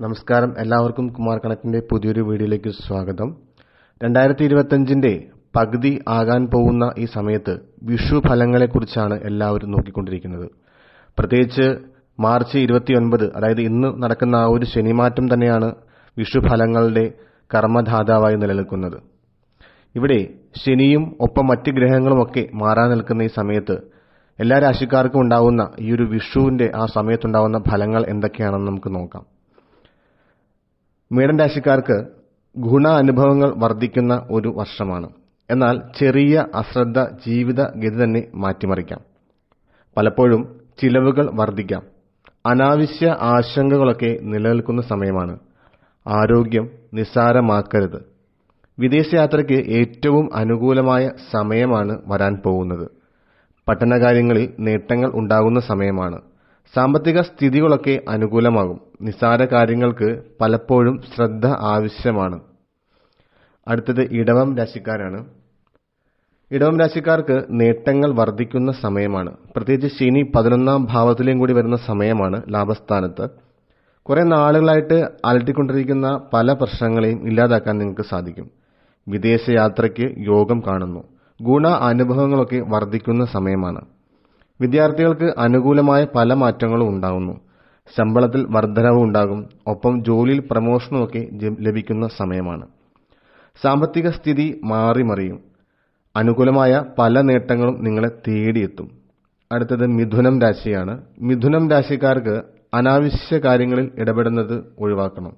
നമസ്കാരം. എല്ലാവർക്കും കുമാർ കണക്കിന്റെ പുതിയൊരു വീഡിയോയിലേക്ക് സ്വാഗതം. രണ്ടായിരത്തി ഇരുപത്തിയഞ്ചിന്റെ പകുതി ആകാൻ പോകുന്ന ഈ സമയത്ത് വിഷു ഫലങ്ങളെക്കുറിച്ചാണ് എല്ലാവരും നോക്കിക്കൊണ്ടിരിക്കുന്നത്. പ്രത്യേകിച്ച് മാർച്ച് ഇരുപത്തിയൊൻപത് അതായത് ഇന്ന് നടക്കുന്ന ആ ഒരു ശനിമാറ്റം തന്നെയാണ് വിഷു ഫലങ്ങളുടെ കർമ്മധാതാവായി നിലനിൽക്കുന്നത്. ഇവിടെ ശനിയും ഒപ്പം മറ്റ് ഗ്രഹങ്ങളുമൊക്കെ മാറാൻ നിൽക്കുന്ന ഈ സമയത്ത് എല്ലാ രാശിക്കാർക്കും ഉണ്ടാവുന്ന ഈ ഒരു വിഷുവിന്റെ ആ സമയത്തുണ്ടാവുന്ന ഫലങ്ങൾ എന്തൊക്കെയാണെന്ന് നമുക്ക് നോക്കാം. മേടൻ രാശിക്കാർക്ക് ഗുണ അനുഭവങ്ങൾ വർദ്ധിക്കുന്ന ഒരു വർഷമാണ്. എന്നാൽ ചെറിയ അശ്രദ്ധ ജീവിത ഗതി തന്നെ മാറ്റിമറിക്കാം. പലപ്പോഴും ചിലവുകൾ വർദ്ധിക്കാം. അനാവശ്യ ആശങ്കകളൊക്കെ നിലനിൽക്കുന്ന സമയമാണ്. ആരോഗ്യം നിസ്സാരമാക്കരുത്. വിദേശയാത്രയ്ക്ക് ഏറ്റവും അനുകൂലമായ സമയമാണ് വരാൻ പോകുന്നത്. പട്ടണകാര്യങ്ങളിൽ നേട്ടങ്ങൾ ഉണ്ടാകുന്ന സമയമാണ്. സാമ്പത്തിക സ്ഥിതികളൊക്കെ അനുകൂലമാകും. നിസ്സാര കാര്യങ്ങൾക്ക് പലപ്പോഴും ശ്രദ്ധ ആവശ്യമാണ്. അടുത്തത് ഇടവം രാശിക്കാരാണ്. ഇടവം രാശിക്കാർക്ക് നേട്ടങ്ങൾ വർദ്ധിക്കുന്ന സമയമാണ്. പ്രത്യേകിച്ച് ശനി പതിനൊന്നാം ഭാവത്തിലേയും കൂടി വരുന്ന സമയമാണ് ലാഭസ്ഥാനത്ത്. കുറെ നാളുകളായിട്ട് അലട്ടിക്കൊണ്ടിരിക്കുന്ന പല പ്രശ്നങ്ങളെയും ഇല്ലാതാക്കാൻ നിങ്ങൾക്ക് സാധിക്കും. വിദേശയാത്രയ്ക്ക് യോഗം കാണുന്നു. ഗുണ അനുഭവങ്ങളൊക്കെ വർദ്ധിക്കുന്ന സമയമാണ്. വിദ്യാർത്ഥികൾക്ക് അനുകൂലമായ പല മാറ്റങ്ങളും ഉണ്ടാകുന്നു. ശമ്പളത്തിൽ വർധനവ് ഉണ്ടാകും. ഒപ്പം ജോലിയിൽ പ്രമോഷനുമൊക്കെ ലഭിക്കുന്ന സമയമാണ്. സാമ്പത്തിക സ്ഥിതി മാറി മറിയും അനുകൂലമായ പല നേട്ടങ്ങളും നിങ്ങളെ തേടിയെത്തും. അടുത്തത് മിഥുനം രാശിയാണ്. മിഥുനം രാശിക്കാർക്ക് അനാവശ്യ കാര്യങ്ങളിൽ ഇടപെടുന്നത് ഒഴിവാക്കണം.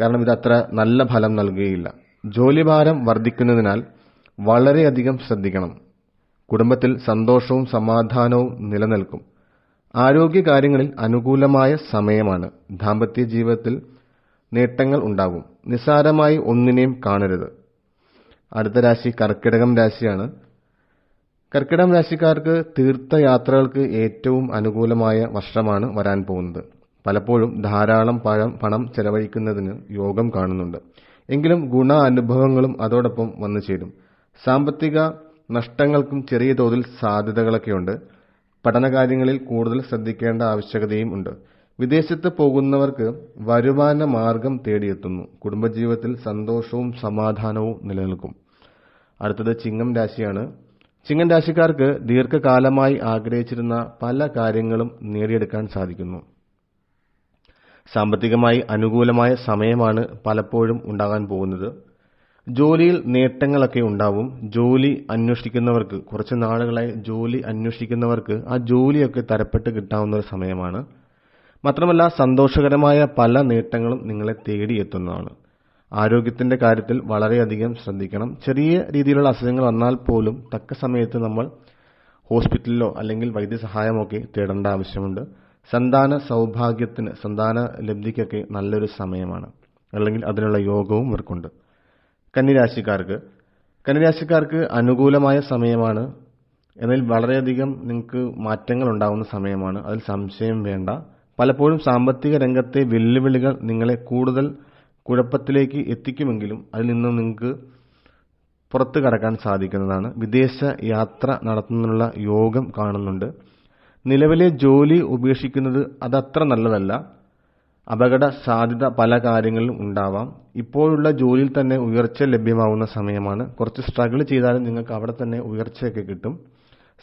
കാരണം ഇതത്ര നല്ല ഫലം നൽകുകയില്ല. ജോലിഭാരം വർദ്ധിക്കുന്നതിനാൽ വളരെയധികം ശ്രദ്ധിക്കണം. കുടുംബത്തിൽ സന്തോഷവും സമാധാനവും നിലനിൽക്കും. ആരോഗ്യകാര്യങ്ങളിൽ അനുകൂലമായ സമയമാണ്. ദാമ്പത്യ ജീവിതത്തിൽ നേട്ടങ്ങൾ ഉണ്ടാകും. നിസ്സാരമായി ഒന്നിനെയും കാണരുത്. അടുത്ത രാശി കർക്കിടകം രാശിയാണ്. കർക്കിടകം രാശിക്കാർക്ക് തീർത്ഥയാത്രകൾക്ക് ഏറ്റവും അനുകൂലമായ വർഷമാണ് വരാൻ പോകുന്നത്. പലപ്പോഴും ധാരാളം പഴം പണം ചെലവഴിക്കുന്നതിന് യോഗം കാണുന്നുണ്ട്. എങ്കിലും ഗുണ അനുഭവങ്ങളും അതോടൊപ്പം വന്നു ചേരും സാമ്പത്തിക നഷ്ടങ്ങൾക്കും ചെറിയ തോതിൽ സാധ്യതകളൊക്കെയുണ്ട്. പഠനകാര്യങ്ങളിൽ കൂടുതൽ ശ്രദ്ധിക്കേണ്ട ആവശ്യകതയും ഉണ്ട്. വിദേശത്ത് പോകുന്നവർക്ക് വരുമാന മാർഗം തേടിയെത്തുന്നു. കുടുംബജീവിതത്തിൽ സന്തോഷവും സമാധാനവും നിലനിൽക്കും. അടുത്തത് ചിങ്ങം രാശിയാണ്. ചിങ്ങം രാശിക്കാർക്ക് ദീർഘകാലമായി ആഗ്രഹിച്ചിരുന്ന പല കാര്യങ്ങളും നേടിയെടുക്കാൻ സാധിക്കുന്നു. സാമ്പത്തികമായി അനുകൂലമായ സമയമാണ് പലപ്പോഴും ഉണ്ടാകാൻ പോകുന്നത്. ജോലിയിൽ നേട്ടങ്ങളൊക്കെ ഉണ്ടാവും. ജോലി അന്വേഷിക്കുന്നവർക്ക് കുറച്ച് നാളുകളായി ജോലി അന്വേഷിക്കുന്നവർക്ക് ആ ജോലിയൊക്കെ തരപ്പെട്ട് കിട്ടാവുന്ന ഒരു സമയമാണ്. മാത്രമല്ല സന്തോഷകരമായ പല നേട്ടങ്ങളും നിങ്ങളെ തേടിയെത്തുന്നതാണ്. ആരോഗ്യത്തിന്റെ കാര്യത്തിൽ വളരെയധികം ശ്രദ്ധിക്കണം. ചെറിയ രീതിയിലുള്ള അസുഖങ്ങൾ വന്നാൽ പോലും തക്ക സമയത്ത് നമ്മൾ ഹോസ്പിറ്റലിലോ അല്ലെങ്കിൽ വൈദ്യസഹായമൊക്കെ തേടേണ്ട ആവശ്യമുണ്ട്. സന്താന സൗഭാഗ്യത്തിന് സന്താന ലബ്ധിക്കൊക്കെ നല്ലൊരു സമയമാണ്. അല്ലെങ്കിൽ അതിനുള്ള യോഗവും ഇവർക്കുണ്ട്. കന്നിരാശിക്കാർക്ക്. കന്നിരാശിക്കാർക്ക് അനുകൂലമായ സമയമാണ്. എന്നാൽ വളരെയധികം നിങ്ങൾക്ക് മാറ്റങ്ങൾ ഉണ്ടാകുന്ന സമയമാണ്. അതിൽ സംശയം വേണ്ട. പലപ്പോഴും സാമ്പത്തിക രംഗത്തെ വെല്ലുവിളികൾ നിങ്ങളെ കൂടുതൽ കുഴപ്പത്തിലേക്ക് എത്തിക്കുമെങ്കിലും അതിൽ നിന്ന് നിങ്ങൾക്ക് പുറത്തു കടക്കാൻ സാധിക്കുന്നതാണ്. വിദേശ യാത്ര നടത്തുന്നതിനുള്ള യോഗം കാണുന്നുണ്ട്. നിലവിലെ ജോലി ഉപേക്ഷിക്കുന്നത് അതത്ര നല്ലതല്ല. അപകട സാധ്യത പല കാര്യങ്ങളിലും ഉണ്ടാവാം. ഇപ്പോഴുള്ള ജോലിയിൽ തന്നെ ഉയർച്ച ലഭ്യമാവുന്ന സമയമാണ്. കുറച്ച് സ്ട്രഗിൾ ചെയ്താലും നിങ്ങൾക്ക് അവിടെ തന്നെ ഉയർച്ചയൊക്കെ കിട്ടും.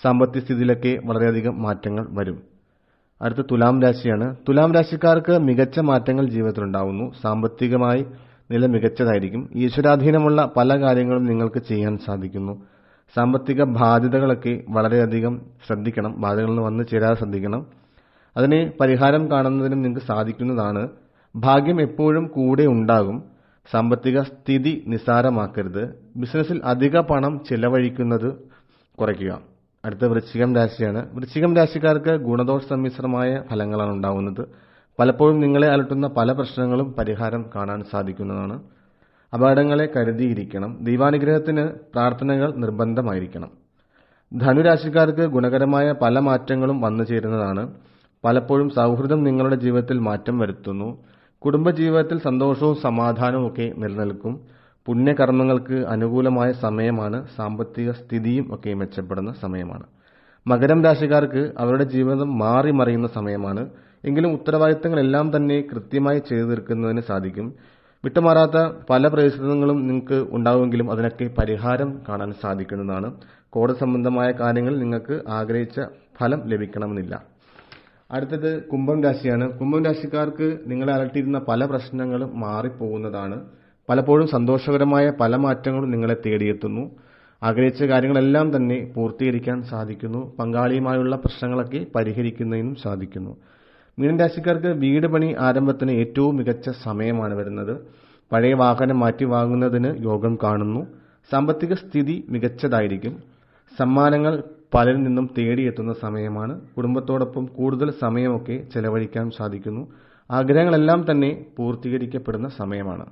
സാമ്പത്തിക സ്ഥിതിയിലൊക്കെ വളരെയധികം മാറ്റങ്ങൾ വരും. അടുത്ത തുലാം രാശിയാണ്. തുലാം രാശിക്കാർക്ക് മികച്ച മാറ്റങ്ങൾ ജീവിതത്തിൽ ഉണ്ടാവുന്നു. സാമ്പത്തികമായി നില മികച്ചതായിരിക്കും. ഈശ്വരാധീനമുള്ള പല കാര്യങ്ങളും നിങ്ങൾക്ക് ചെയ്യാൻ സാധിക്കുന്നു. സാമ്പത്തിക ബാധ്യതകളൊക്കെ വളരെയധികം ശ്രദ്ധിക്കണം. ബാധ്യതകളിൽ വന്ന് ചേരാതെ ശ്രദ്ധിക്കണം. അതിനെ പരിഹാരം കാണുന്നതിനും നിങ്ങൾക്ക് സാധിക്കുന്നതാണ്. ഭാഗ്യം എപ്പോഴും കൂടെ ഉണ്ടാകും. സാമ്പത്തിക സ്ഥിതി നിസാരമാക്കരുത് ബിസിനസ്സിൽ അധിക പണം ചെലവഴിക്കുന്നത് കുറയ്ക്കുക. അടുത്ത വൃശ്ചികം രാശിയാണ്. വൃശ്ചികം രാശിക്കാർക്ക് ഗുണദോഷ സമ്മിശ്രമായ ഫലങ്ങളാണ് ഉണ്ടാകുന്നത്. പലപ്പോഴും നിങ്ങളെ അലട്ടുന്ന പല പ്രശ്നങ്ങളും പരിഹാരം കാണാൻ സാധിക്കുന്നതാണ്. അപകടങ്ങളെ കരുതിയിരിക്കണം. ദൈവാനുഗ്രഹത്തിന് പ്രാർത്ഥനകൾ നിർബന്ധമായിരിക്കണം. ധനുരാശിക്കാർക്ക് ഗുണകരമായ പല മാറ്റങ്ങളും വന്നു ചേരുന്നതാണ്. പലപ്പോഴും സൗഹൃദം നിങ്ങളുടെ ജീവിതത്തിൽ മാറ്റം വരുത്തുന്നു. കുടുംബജീവിതത്തിൽ സന്തോഷവും സമാധാനവും ഒക്കെ നിലനിൽക്കും. പുണ്യകർമ്മങ്ങൾക്ക് അനുകൂലമായ സമയമാണ്. സാമ്പത്തിക സ്ഥിതിയും ഒക്കെ മെച്ചപ്പെടുന്ന സമയമാണ്. മകരം രാശിക്കാർക്ക് അവരുടെ ജീവിതം മാറി മറിയുന്ന സമയമാണ്. എങ്കിലും ഉത്തരവാദിത്തങ്ങളെല്ലാം തന്നെ കൃത്യമായി ചെയ്തു തീർക്കുന്നതിന് സാധിക്കും. വിട്ടുമാറാത്ത പല പ്രതിസന്ധങ്ങളും നിങ്ങൾക്ക് ഉണ്ടാവുമെങ്കിലും അതിനൊക്കെ പരിഹാരം കാണാൻ സാധിക്കുന്നതാണ്. കോടതി സംബന്ധമായ കാര്യങ്ങൾ നിങ്ങൾക്ക് ആഗ്രഹിച്ച ഫലം ലഭിക്കണമെന്നില്ല. അടുത്തത് കുംഭം രാശിയാണ്. കുംഭം രാശിക്കാർക്ക് നിങ്ങളെ അലട്ടിയിരുന്ന പല പ്രശ്നങ്ങളും മാറിപ്പോകുന്നതാണ്. പലപ്പോഴും സന്തോഷകരമായ പല മാറ്റങ്ങളും നിങ്ങളെ തേടിയെത്തുന്നു. ആഗ്രഹിച്ച കാര്യങ്ങളെല്ലാം തന്നെ പൂർത്തീകരിക്കാൻ സാധിക്കുന്നു. പങ്കാളിയുമായുള്ള പ്രശ്നങ്ങളൊക്കെ പരിഹരിക്കുന്നതിനും സാധിക്കുന്നു. മീനൻ രാശിക്കാർക്ക് വീട് പണി ആരംഭത്തിന് ഏറ്റവും മികച്ച സമയമാണ് വരുന്നത്. പഴയ വാഹനം മാറ്റി വാങ്ങുന്നതിന് യോഗം കാണുന്നു. സാമ്പത്തിക സ്ഥിതി മികച്ചതായിരിക്കും. സമ്മാനങ്ങൾ പലരിൽ നിന്നും തേടിയെത്തുന്ന സമയമാണ്. കുടുംബത്തോടൊപ്പം കൂടുതൽ സമയമൊക്കെ ചെലവഴിക്കാൻ സാധിക്കുന്നു. ആഗ്രഹങ്ങളെല്ലാം തന്നെ പൂർത്തീകരിക്കപ്പെടുന്ന സമയമാണ്.